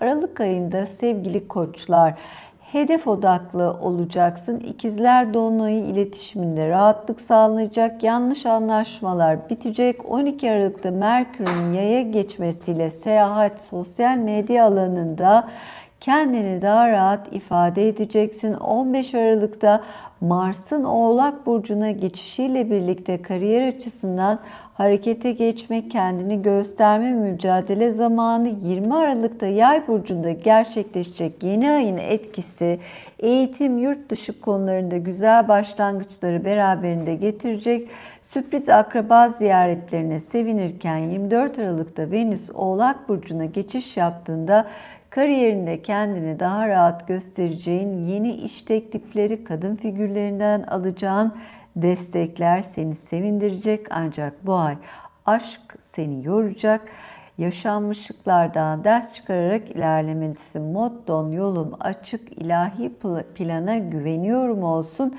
Aralık ayında sevgili koçlar hedef odaklı olacaksın. İkizler Dolunay'ı iletişiminde rahatlık sağlanacak. Yanlış anlaşmalar bitecek. 12 Aralık'ta Merkür'ün yaya geçmesiyle seyahat, sosyal medya alanında kendini daha rahat ifade edeceksin. 15 Aralık'ta Mars'ın Oğlak Burcu'na geçişiyle birlikte kariyer açısından harekete geçmek, kendini gösterme mücadele zamanı 20 Aralık'ta Yay burcunda gerçekleşecek yeni ayın etkisi eğitim, yurt dışı konularında güzel başlangıçları beraberinde getirecek. Sürpriz akraba ziyaretlerine sevinirken 24 Aralık'ta Venüs Oğlak burcuna geçiş yaptığında kariyerinde kendini daha rahat göstereceğin yeni iş teklifleri, kadın figürlerinden alacağın destekler seni sevindirecek ancak bu ay aşk seni yoracak. Yaşanmışlıklardan ders çıkararak ilerlemelisin. Motton yolum açık ilahi plana güveniyorum olsun.